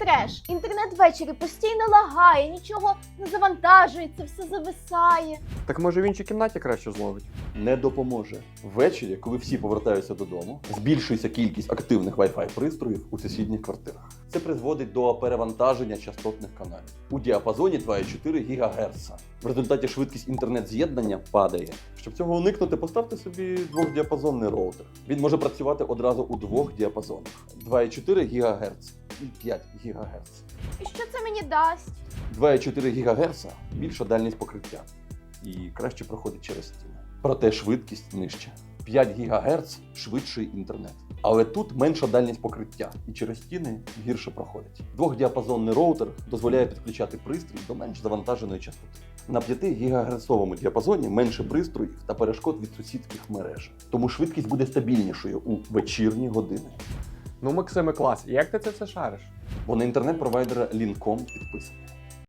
треш. Інтернет ввечері постійно лагає, нічого не завантажується, все зависає. Так може в іншій кімнаті краще зловить? Не допоможе. Ввечері, коли всі повертаються додому, збільшується кількість активних Wi-Fi пристроїв у сусідніх квартирах. Це призводить до перевантаження частотних каналів у діапазоні 2,4 ГГц. В результаті швидкість інтернет-з'єднання падає. Щоб цього уникнути, поставте собі двохдіапазонний роутер. Він може працювати одразу у двох діапазонах: 2,4 ГГц і 5 ГГц. І що це мені дасть? 2,4 ГГц більша дальність покриття і краще проходить через стіни. Проте швидкість нижча. 5 ГГц швидший інтернет. Але тут менша дальність покриття і через стіни гірше проходить. Двохдіапазонний роутер дозволяє підключати пристрій до менш завантаженої частоти. На 5 ГГц діапазоні менше пристроїв та перешкод від сусідських мереж. Тому швидкість буде стабільнішою у вечірні години. Ну, Максиме, клас. Як ти це все шариш? Бо на інтернет-провайдера Лінком підписаний.